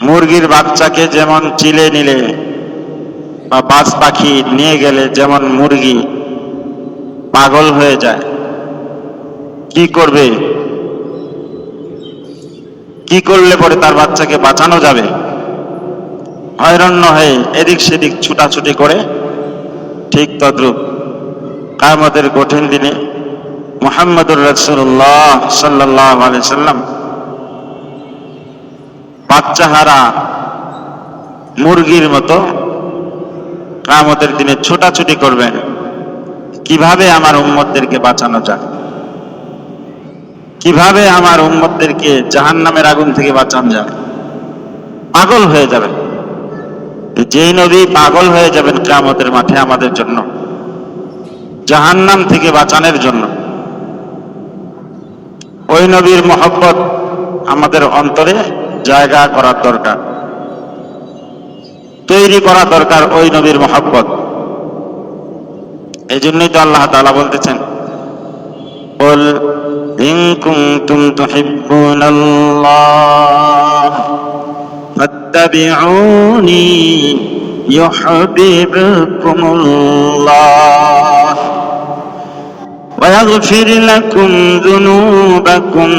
মুরগির বাচ্চাকে যেমন চিলে নিলে বা বাজ পাখি নিয়ে গেলে যেমন মুরগি পাগল হয়ে যায়, কি করবে? কি করলে পরে তার বাচ্চাকে বাঁচানো যাবে? হয়রণ্য হয়ে এদিক সেদিক ছুটাছুটি করে ঠিক তদ্রুপ কামতের কঠিন দিনে মোহাম্মদুর রসুল্লাহ সাল্লাহ আলি সাল্লাম বাচ্চা হারা মুরগির মতো কামতের দিনে ছোটাছুটি করবেন কীভাবে আমার উম্মতদেরকে বাঁচানো যায়? কীভাবে আমার উম্মতদেরকে জাহান নামের আগুন থেকে বাঁচানো যায়? পাগল হয়ে যাবে যেই নবী পাগল হয়ে যাবেন কামতের মাঠে আমাদের জন্য, জাহান্নাম থেকে বাঁচানোর জন্য। ওই নবীর মহব্বত আমাদের অন্তরে জায়গা করার দরকার তৈরি করা দরকার ওই নবীর মহব্বত এই জন্যই তো আল্লাহ তাআলা বলতেছেন বল ইন কুনতুম তুহিব্বুনাল্লাহ ফাত্তাবিউনি ইউহিব্বুকুমুল্লাহ ويغفر لكم ذنوبكم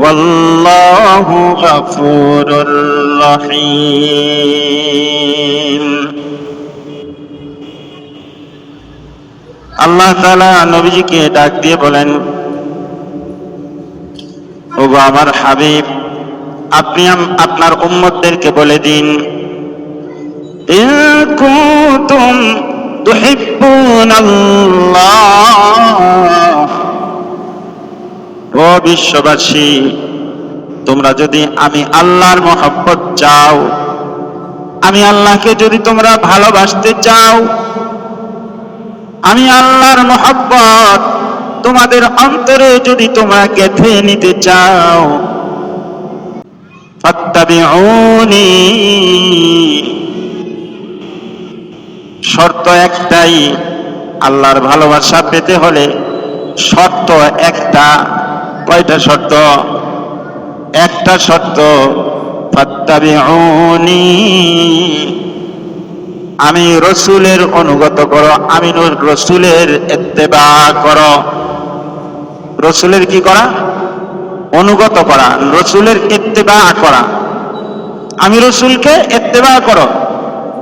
والله غفور رحيم আল্লাহ তালা নবীজিকে ডাক দিয়ে বলেন ওগো আমার হাবিব আপনি আম- আপনার উম্মতদেরকে বলে দিন ইন কুনতুম তুহিব্বুনাল্লাহ ও বিশ্ববাসী, তোমরা যদি আমি আল্লাহর মহব্বত চাও, আমি আল্লাহকে যদি তোমরা ভালোবাসতে চাও, আমি আল্লাহর মহব্বত তোমাদের অন্তরে যদি তোমরা গেথে নিতে চাও শর্ত একটাই, আল্লাহর ভালোবাসা পেতে হলে শর্ত একটা। কয়টা শর্ত? একটা শর্ত আমি রসুলের অনুগত করো আমি রসুলের এত্তেবা করো। রসুলের কি করা? অনুগত করা, রসুলের এত্তেবা করা। আমি রসুলকে এত্তেবা করো,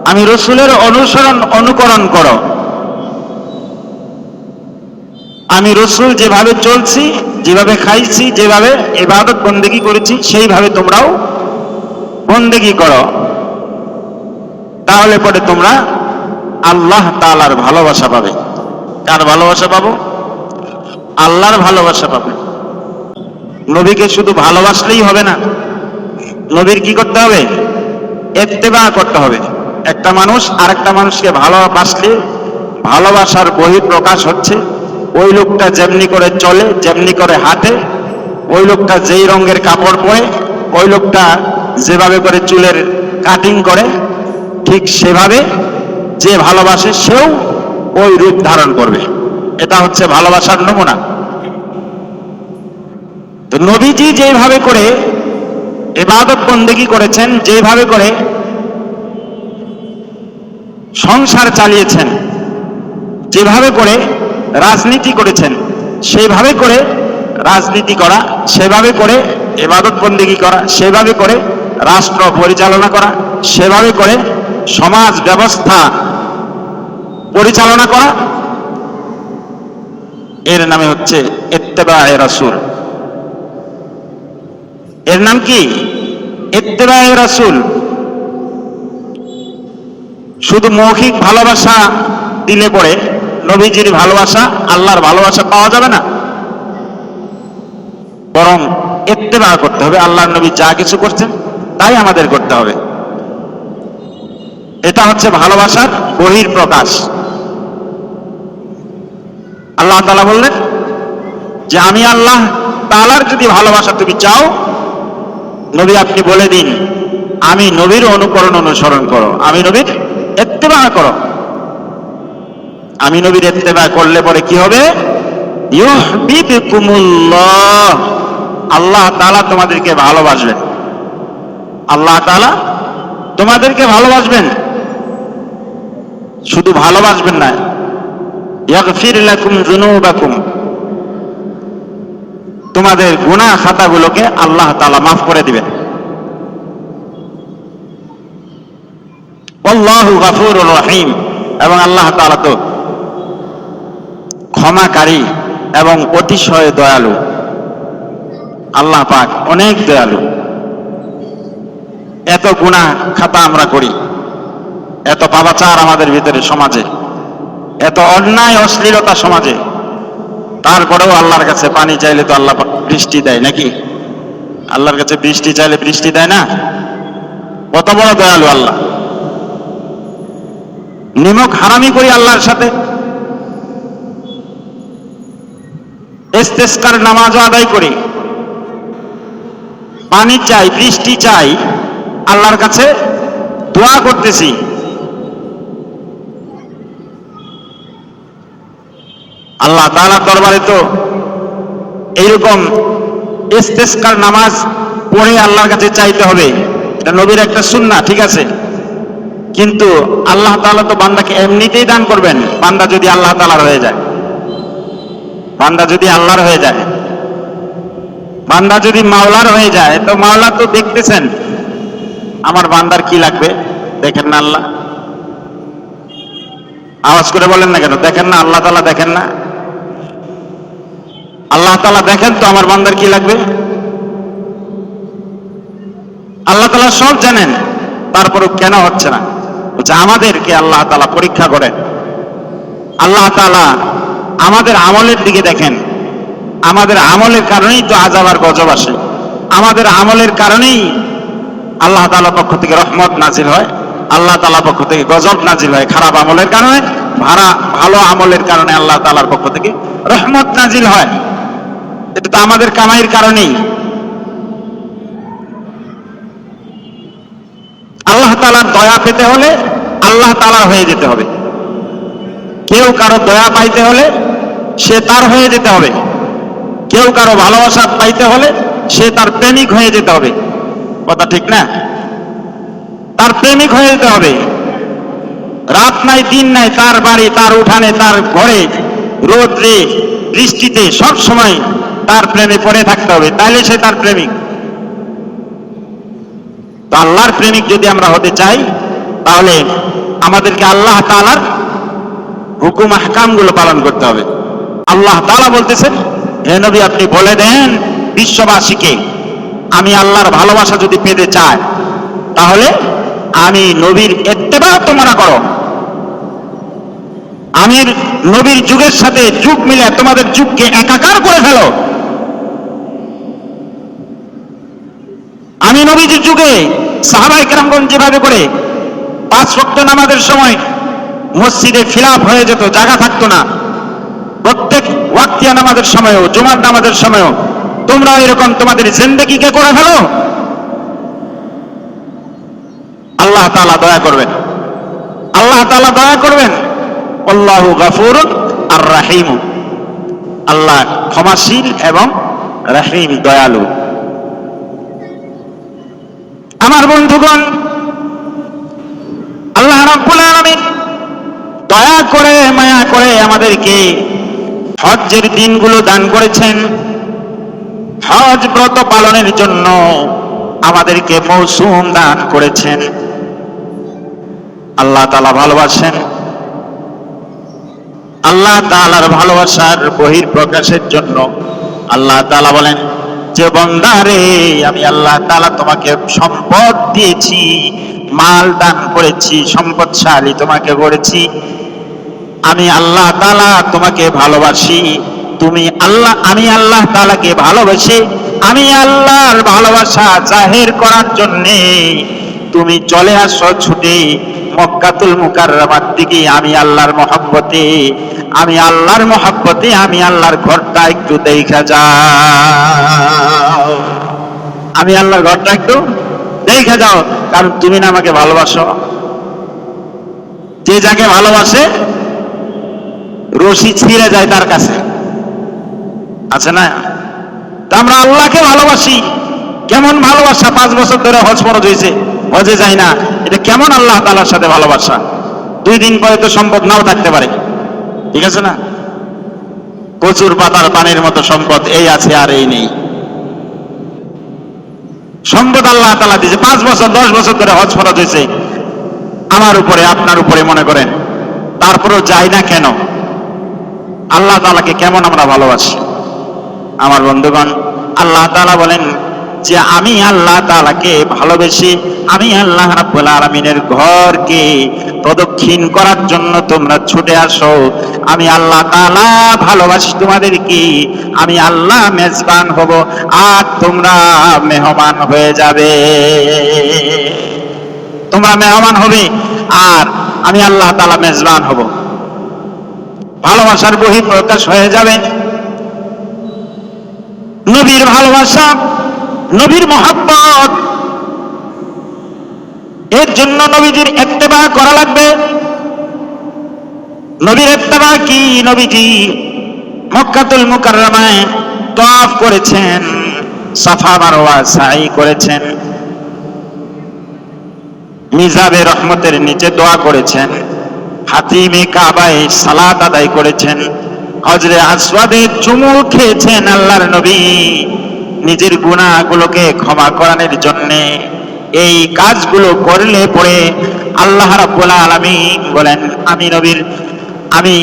আমি রসুলের অনুসরণ, অনুকরণ করো। আমি রসুল যেভাবে চলছি যেভাবে খাইছি, যেভাবে এবাদত বন্দেগি করেছি, সেইভাবে তোমরাও বন্দেগি করো। তাহলে পরে তোমরা আল্লাহ তালার ভালোবাসা পাবে। কার ভালোবাসা পাবো? আল্লাহর ভালোবাসা পাবে। নবীকে শুধু ভালোবাসলেই হবে না, নবীর কি করতে হবে? এত্তেবা করতে হবে। একটা মানুষ আরেকটা মানুষকে ভালোবাসলে ভালোবাসার বহি প্রকাশ হচ্ছে। ওই লোকটা যেমনি করে চলে, যেমনি করে হাঁটে, ওই লোকটা যেই রঙের কাপড় পরে, ওই লোকটা যেভাবে করে চুলের কাটিং করে, ঠিক সেভাবে যে ভালোবাসে সেও ওই রূপ ধারণ করবে। এটা হচ্ছে ভালোবাসার নমুনা। তো নবীজি যেভাবে করে এবাদত বন্দেগি করেছেন, যেভাবে করে সংসার চালিয়েছেন, যেভাবে করে রাজনীতি করেছেন। সেইভাবে করে রাজনীতি করা, সেভাবে করে এবাদত বন্দেগি করা, সেভাবে করে রাষ্ট্র পরিচালনা করা, সেভাবে করে সমাজ ব্যবস্থা পরিচালনা করা। এর নামে হচ্ছে এত্তেবা রাসূল। এর নাম কি? এত্তেবা রাসূল। শুধু মৌখিক ভালোবাসা দিলে পরে নবীজির ভালোবাসা, আল্লাহর ভালোবাসা পাওয়া যাবে না। বরং এত্তেবা করতে হবে, আল্লাহর নবী যা কিছু করছেন, তাই আমাদের করতে হবে। এটা হচ্ছে ভালোবাসার বহির প্রকাশ। আল্লাহ তালা বললেন যে, আমি আল্লাহ তালার যদি ভালোবাসা তুমি চাও, নবী আপনি বলে দিন, আমি নবীর অনুকরণ অনুসরণ করো, আমি নবীর এত্তেবা করো। আমি নবীর এত্তেবা করলে পরে কি হবে? আল্লাহ তাআলা তোমাদেরকে ভালোবাসবেন। আল্লাহ তাআলা তোমাদেরকে ভালোবাসবেন। শুধু ভালোবাসবেন না তোমাদের গুনাহ খাতাগুলোকে আল্লাহ তাআলা মাফ করে দিবেন। এবং আল্লাহ তাআলা তো ক্ষমাকারী এবং অতিশয় দয়ালু। আল্লাহ পাক অনেক দয়ালু। এত গুনাহ খাতা আমরা করি। এত পাপাচার আমাদের ভিতরে সমাজে। এত অন্যায়, অশ্লীলতা সমাজে। তারপরেও আল্লাহর কাছে পানি চাইলে তো আল্লাহ বৃষ্টি দেয় নাকি? আল্লাহর কাছে বৃষ্টি চাইলে বৃষ্টি দেয় না? কত বড় দয়ালু আল্লাহ। নিমক হারামি করি আল্লাহর সাথে। ইস্তেস্কার নামাজও আদায় করি। পানি চাই, বৃষ্টি চাই, আল্লাহর কাছে দোয়া করতেছি। আল্লাহ তাআলার দরবারে তো এইরকম ইস্তেস্কার নামাজ পড়ে আল্লাহর কাছে চাইতে হবে। এটা নবীর একটা সুন্না ঠিক আছে? কিন্তু আল্লাহ তালা তো বান্দাকে এমনিতেই দান করবেন। বান্দা যদি আল্লাহ তাআলার হয়ে যায়। বান্দা যদি আল্লাহর হয়ে যায়, বান্দা যদি মাওলার হয়ে যায়, তো মাওলা তো দেখতেছেন আমার বান্দার কি লাগবে? দেখেন না আল্লাহ। আওয়াজ করে বলেন না কেন? দেখেন না, আল্লাহ তাআলা দেখেন না। আল্লাহ তাআলা দেখেন তো আমার বান্দার কি লাগবে? আল্লাহ তাআলা সব জানেন, তারপরও কেন হচ্ছে না? বলছে, আমাদেরকে আল্লাহ তাআলা পরীক্ষা করেন। আল্লাহ তাআলা আমাদের আমলের দিকে দেখেন। আমাদের আমলের কারণেই তো আজাব আর গজব আসে। আমাদের আমলের কারণেই আল্লাহ তাআলা পক্ষ থেকে রহমত নাজিল হয়, আল্লাহ তালা পক্ষ থেকে গজব নাজিল হয় খারাপ আমলের কারণে, ভাড়া, ভালো আমলের কারণে আল্লাহ তালার পক্ষ থেকে রহমত নাজিল হয়। এটা তো আমাদের কামাইয়ের কারণেই। আল্লাহ তালার দয়া পেতে হলে আল্লাহ তাআলার হয়ে যেতে হবে। কেউ কারও দয়া পাইতে হলে সে তার হয়ে যেতে হবে। কেউ কারও ভালোবাসা পাইতে হলে সে তার প্রেমিক হয়ে যেতে হবে। কথা ঠিক না? তার প্রেমিক হয়ে যেতে হবে। রাত নাই, দিন নাই, তার বাড়ি, তার উঠানে, তার ঘরে, রোদ্রে, বৃষ্টিতে সব সময় তার প্রেমে পড়ে থাকতে হবে। তাহলে সে তার প্রেমিক। তো আল্লাহর প্রেমিক যদি আমরা হতে চাই, তাহলে আমাদেরকে আল্লাহ তালার হুকুম আহকামগুলো পালন করতে হবে। আল্লাহ তাআলা বলতেছেন, হে নবী, আপনি বলে দেন বিশ্ববাসীকে, আমি আল্লাহর ভালোবাসা যদি পেতে চাই, তাহলে আমি নবীর এত্তেবা তোমরা করো। আমি নবীর যুগের সাথে যুগ মিলে তোমাদের যুগকে একাকার করে ফেলো। আমি নবীজির যুগে সাহাবাই কেরামগঞ্জ যেভাবে করে পাঁচ রক্ত নামাজের সময় মসজিদে ফিলাপ হয়ে যেত, জায়গা থাকতো না। ওয়াক্তিয়া নামাজের সময়ও, জুমার নামাজের সময়ও, তোমরা এরকম তোমাদের জিন্দেগিকে করে ফেলো। আল্লাহ তাআলা দয়া করবেন। আল্লাহ তাআলা দয়া করবেন। আল্লাহু গাফুর আর রাহিম। আল্লাহ ক্ষমাশীল এবং রাহিম দয়ালু। আমার বন্ধুগণ, আল্লাহ রাব্বুল আলামিন দয়া করে, মায়া করে আমাদেরকে হজ্জের দিনগুলো দান করেছেন। হজ ব্রত পালনের জন্য আমাদেরকে মৌসুম দান করেছেন। আল্লাহ তালা ভালোবাসেন। আল্লাহ তালার ভালোবাসার বহির প্রকাশের জন্য আল্লাহ তাআলা বলেন, যে বন্দারে, আমি আল্লাহ তাআলা তোমাকে সম্পদ দিয়েছি, মাল দান করেছি, সম্পদশালী তোমাকে করেছি। আমি আল্লাহ তাআলা তোমাকে ভালোবাসি। তুমি আল্লাহ, আমি আল্লাহ তাআলাকে ভালোবাসি। আমি আল্লাহর ভালোবাসা জাহির করার জন্যে তুমি চলে আসো ছুটে মক্কাতুল মুকাররমার দিকে। আমি আল্লাহর মহব্বতে, আমি আল্লাহর মহব্বতে, আমি আল্লাহর ঘরটা একটু দেখা যাও। আমি আল্লাহর ঘরটা একটু দেখা যাও, কারণ তুমি না আমাকে ভালোবাসো। যে যাকে ভালোবাসে রশি ছিঁড়ে যায় তার কাছে। আছে না? তা আমরা আল্লাহকে ভালোবাসি। কেমন ভালোবাসা? পাঁচ বছর ধরে হজ ফরজ হয়েছে, হজে যায় না। এটা কেমন আল্লাহ তালার সাথে ভালোবাসা? দুই দিন পরে তো সম্পদ নাও থাকতে পারে। ঠিক আছে না? কচুর পাতার পানির মতো সম্পদ এই আছে আর এই নেই। সম্পদ আল্লাহ তালা দিয়েছে। পাঁচ বছর, দশ বছর ধরে হজ ফরজ হয়েছে। আমার উপরে, আপনার উপরে মনে করেন। তারপরেও যাই না কেন? আল্লাহ তালাকে কেমন আমরা ভালোবাসি? আমার বন্ধুগণ, আল্লাহ তালা বলেন যে আমি আল্লাহ তালাকে ভালোবেসে, আমি আল্লাহ রাব্বুল আলামিনের ঘরকে প্রদক্ষিণ করার জন্য তোমরা ছুটে আসো। আমি আল্লাহ তাআলা ভালোবাসি তোমাদেরকে, আমি আল্লাহ মেজবান হব, আর তোমরা মেহমান হয়ে যাবে। তোমরা মেহমান হবে, আর আমি আল্লাহ তাআলা মেজবান হব। ভালোবাসার বহি প্রকাশ হয়ে যাবে। নবীর ভালোবাসা, নবীর মহাব্বত, এর জন্য নবীজির এত্তেবা করা লাগবে। নবীর এত্তেবা কি? নবীজি মক্কাতুল মুকাররমায় তওয়াফ করেছেন, সাফা মারওয়া সাই করেছেন, মিজাবে রহমতের নিচে দোয়া করেছেন। হাতিমে কাবায় সালাত আদায় করেছেন। হজরে আসওয়াদে চুমু খেয়েছেন আল্লাহর নবী। নিজের গুণাগুলোকে ক্ষমা করানোর জন্য এই কাজগুলো করলে পরে আল্লাহ রাব্বুল আলামিন বলেন, আমি নবীর, আমি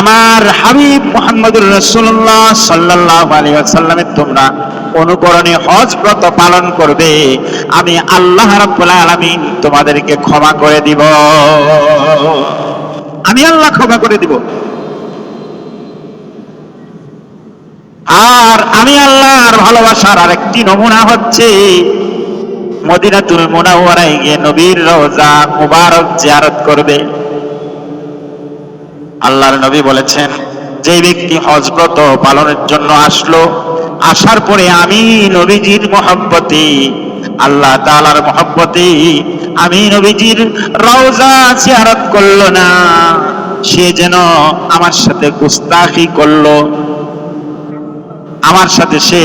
আমার হাবিব মুহাম্মদুর রাসূলুল্লাহ সাল্লাল্লাহু আলাইহি ওয়াসাল্লামের তোমরা অনুকরণে হজ ব্রত পালন করবে। আমি আল্লাহ রাব্বুল আলামিন তোমাদেরকে ক্ষমা করে দিব। আমি আল্লাহ ক্ষমা করে দিব। আর আমি আল্লাহর ভালোবাসার আরেকটি নমুনা হচ্ছে মদিনাতুল মুনাওয়ারায় গিয়ে নবীর রওজা মুবারক জিয়ারত করবে। আল্লাহর নবী বলেছেন যে ব্যক্তি হজব্রত পালনের জন্য আসলো, আসার পরে আমি নবীজির মহব্বতে আল্লাহ তাআলার মহব্বতে আমি নবীজির রওজা জিয়ারত করল না, সে যেন আমার সাথে গুস্তাখি করল, আমার সাথে সে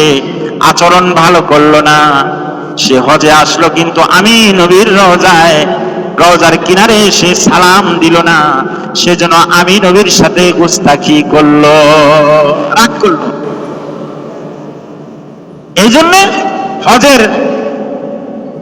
আচরণ ভালো করল না। সে হজে আসলো কিন্তু আমি নবীর রোজায় রোজার কিনারে সে সালাম দিল না সেজন্য আমি নবীর সাথে গুস্তাখি করল, রাগ করল। এই জন্য হজের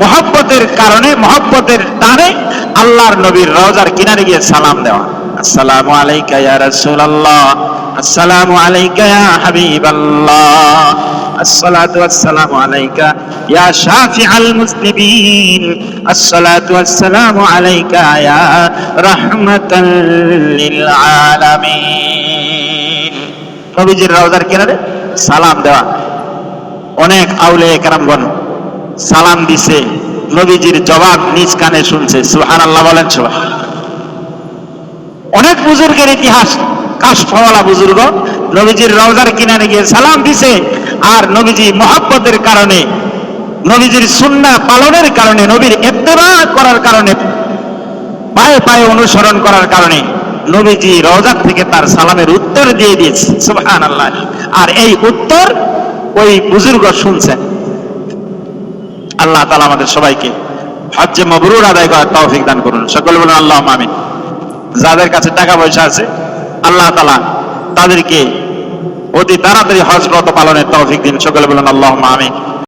মহব্বতের কারণে মহব্বতের টানে আল্লাহর নবীর রওজার কিনারে গিয়ে সালাম দেওয়া আসসালামু আলাইকা ইয়া রাসূলুল্লাহ আসসালামু আলাইকা ইয়া হাবিবাল্লাহ الصلاة والسلام عليك يا شافع المذنبين الصلاة والسلام عليك يا رحمة للعالمين নবীজির রওজার কিনারে সালাম দেওয়া অনেক আউলে একরামগণ সালাম দিছে। নবীজির জবাব নিজ কানে শুনছে। সুহান আল্লাহ বলেন সবাই অনেক বুজুর্গের ইতিহাস, কাশফওয়ালা বুজুর্গ, নবীজির রওজার কিনারে গিয়ে সালাম দিছে আর নবীজি মহাব্বতের কারণে, নবীজির সুন্না পালনের কারণে, নবীর এত্তেবা করার কারণে, পায়ে পায়ে অনুসরণ করার কারণে নবীজি রওজার থেকে তার সালামের উত্তর দিয়ে দিয়েছে। সুবহান আল্লাহ আর এই উত্তর ওই বুজুর্গ শুনছেন। আল্লাহ তালা আমাদের সবাইকে হজ্জে মবরুর আদায় করার তৌফিক দান করুন। সকল বলুন আল্লাহ আমিন। যাদের কাছে টাকা পয়সা আছে, আল্লাহ তালা তাদেরকে অতি তাড়াতাড়ি হজরত পালনের তৌফিক দিন। সকলে বলুন আল্লাহ আমিন।